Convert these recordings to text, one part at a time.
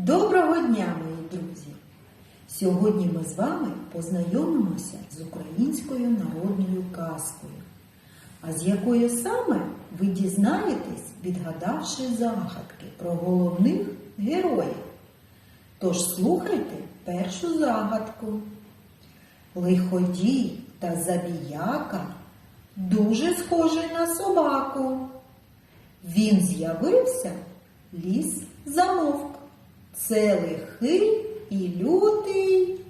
Доброго дня, мої друзі! Сьогодні ми з вами познайомимося з українською народною казкою. А з якої саме ви дізнаєтесь, відгадавши загадки про головних героїв. Тож слухайте першу загадку. Лиходій та забіяка дуже схожий на собаку. Він з'явився, ліс замовк. Це лихий і лютий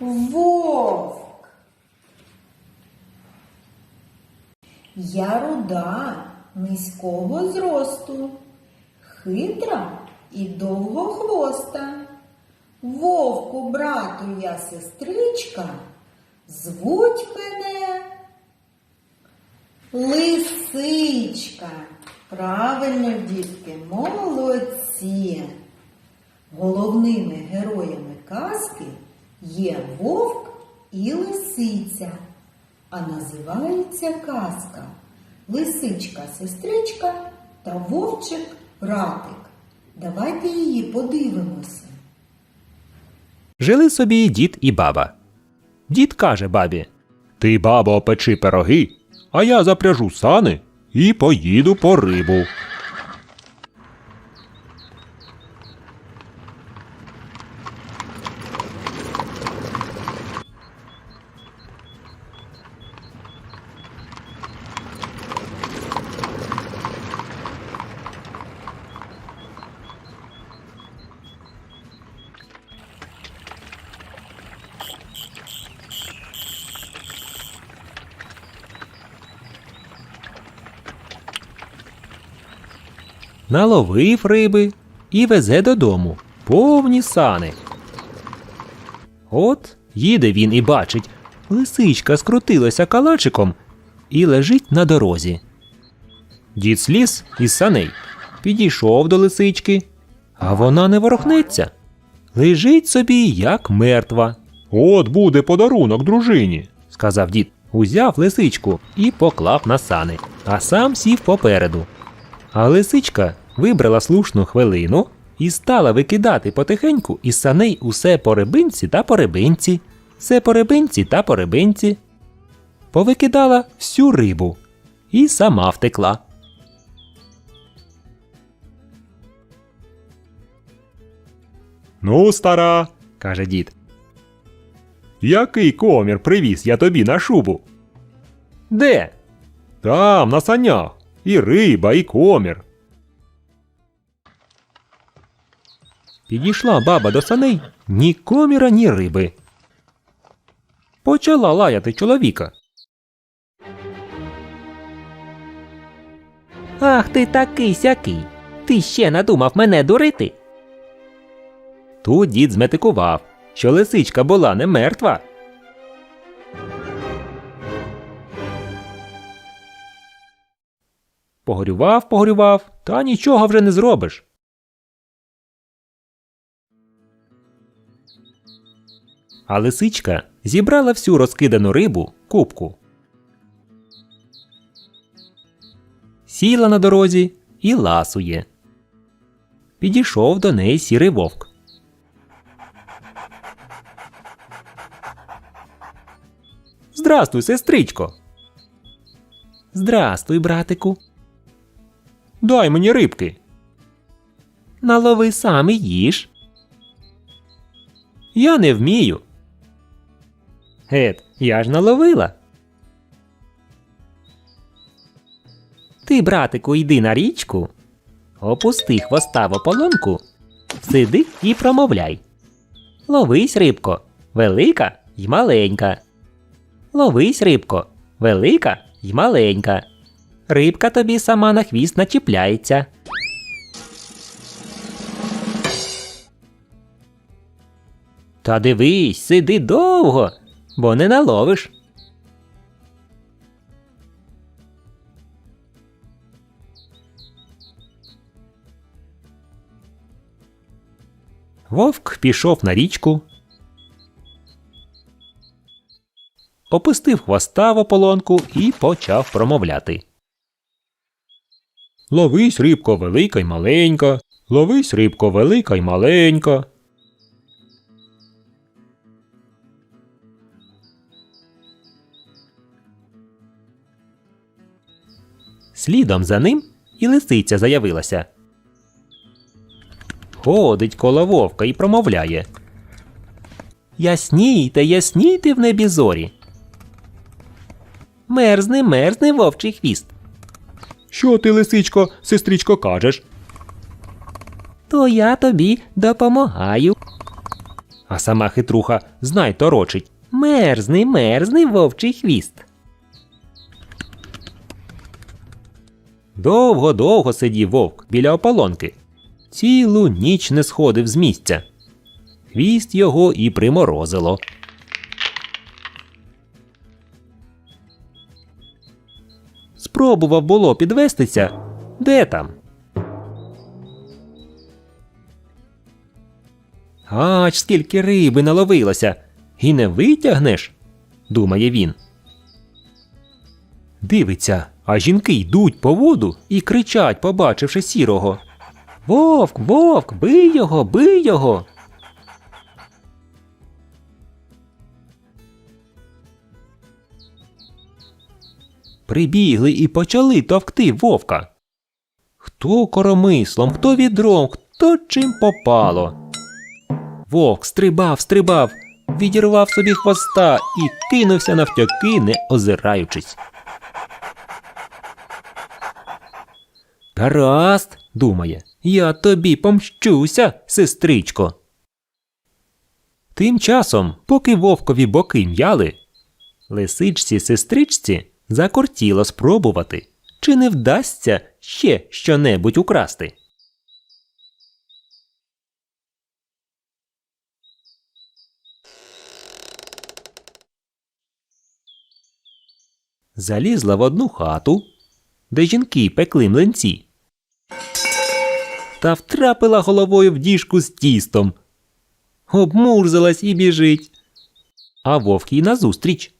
вовк. Я руда низького зросту, хитра і довгохвоста. Вовку, брату я сестричка, звуть мене Лисичка. Правильно, дітки, молодці. Головними героями казки є вовк і лисиця. А називається казка Лисичка-сестричка та вовчик братик. Давайте її подивимося. Жили собі дід і баба. Дід каже бабі: Ти, бабо, печи пироги, а я запряжу сани і поїду по рибу. Наловив риби і везе додому повні сани. От їде він і бачить, лисичка скрутилася калачиком і лежить на дорозі. Дід сліз із саней, підійшов до лисички, а вона не ворохнеться. Лежить собі, як мертва. От буде подарунок дружині, сказав дід. Узяв лисичку і поклав на сани, а сам сів попереду. А лисичка вибрала слушну хвилину і стала викидати потихеньку із саней усе по рибинці та по рибинці, все по рибинці та по рибинці. Повикидала всю рибу і сама втекла. Ну, стара, каже дід. Який комір привіз я тобі на шубу? Де? Там, на санях. І риба, і комір. Підійшла баба до саней ні коміра, ні риби. Почала лаяти чоловіка. Ах ти такий сякий. Ти ще надумав мене дурити? Тут дід зметикував, що лисичка була не мертва. Погорював, погорював, та нічого вже не зробиш. А лисичка зібрала всю розкидану рибу кубку. Сіла на дорозі і ласує. Підійшов до неї сірий вовк. Здрастуй, сестричко. Здрастуй, братику. Дай мені рибки. Налови сам і їж. Я не вмію. Гет, я ж наловила. Ти, братику, йди на річку, опусти хвоста в ополонку, сиди і промовляй. Ловись, рибко, велика й маленька. Ловись, рибко, велика й маленька. Рибка тобі сама на хвіст начіпляється. Та дивись, сиди довго, бо не наловиш. Вовк пішов на річку, опустив хвоста в ополонку і почав промовляти. Ловись, рибко, велика й маленька, Ловись, рибко, велика й маленька. Слідом за ним і лисиця заявилася. Ходить коло вовка і промовляє. Яснійте, яснійте в небі зорі. Мерзне, мерзне вовчий хвіст. Що ти, лисичко, сестричко, кажеш? То я тобі допомагаю. А сама хитруха знай торочить. Мерзний, мерзний вовчий хвіст. Довго-довго сидів вовк біля ополонки. Цілу ніч не сходив з місця. Хвіст його і приморозило. Спробував було підвестися. Де там? Ач, скільки риби наловилося, і не витягнеш, думає він. Дивиться, а жінки йдуть по воду і кричать, побачивши сірого. Вовк, вовк, бий його, бий його. Прибігли і почали товкти вовка. Хто коромислом, хто відром, хто чим попало. Вовк стрибав, стрибав, відірвав собі хвоста і кинувся навтьоки, не озираючись. Гаразд, думає, я тобі помщуся, сестричко. Тим часом, поки вовкові боки м'яли, лисичці сестричці закортіло спробувати, чи не вдасться ще щонебудь украсти. Залізла в одну хату, де жінки пекли млинці, та втрапила головою в діжку з тістом. Обмурзалась і біжить. А вовк їй назустріч.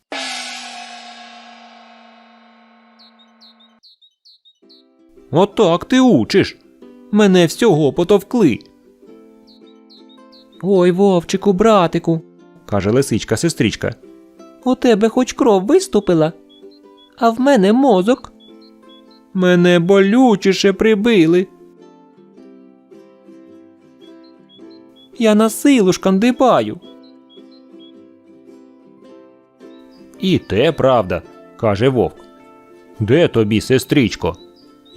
Отак ти учиш. Мене всього потовкли. Ой, вовчику, братику, каже лисичка сестричка. у тебе хоч кров виступила, а в мене мозок. Мене болючіше прибили. Я на силу шкандибаю. І те правда, каже вовк. Де тобі, сестричко?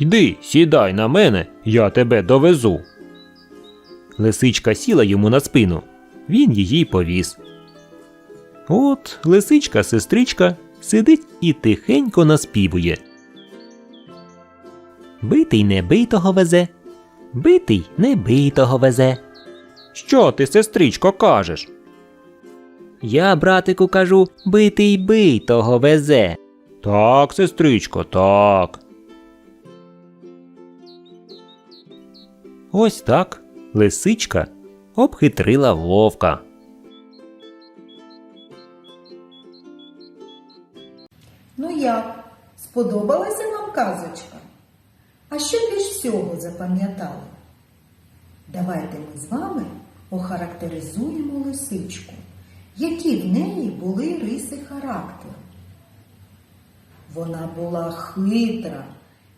Йди, сідай на мене, я тебе довезу. Лисичка сіла йому на спину, він її повіз. От лисичка сестричка сидить і тихенько наспівує. Битий не битого везе, битий не битого везе. Що ти, сестричко, кажеш? Я, братику, кажу, битий битого везе. Так, сестричко, так. Ось так лисичка обхитрила вовка. Ну як? Сподобалася вам казочка? А що більш всього запам'ятали? Давайте ми з вами охарактеризуємо лисичку, які в неї були риси характеру. Вона була хитра,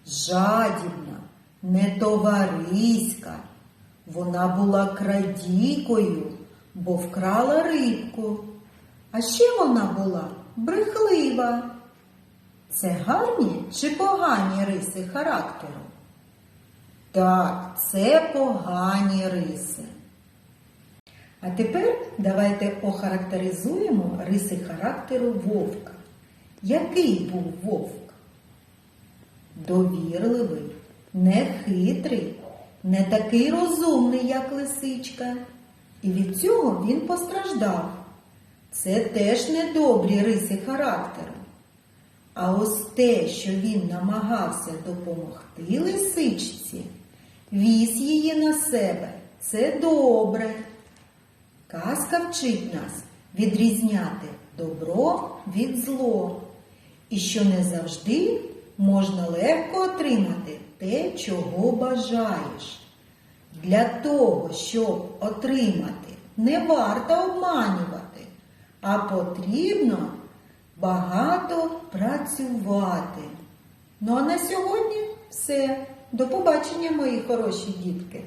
жадібна, нетовариська. Вона була крадійкою, бо вкрала рибку. А ще вона була брехлива. Це гарні чи погані риси характеру? Так, це погані риси. А тепер давайте охарактеризуємо риси характеру вовка. Який був вовк? Довірливий, нехитрий, не такий розумний, як лисичка. І від цього він постраждав. Це теж недобрі риси характеру. А ось те, що він намагався допомогти лисичці, віз її на себе, це добре. Казка вчить нас відрізняти добро від зло, і що не завжди можна легко отримати те, чого бажаєш. Для того, щоб отримати, не варто обманювати, а потрібно багато працювати. Ну а на сьогодні все. До побачення, мої хороші дітки!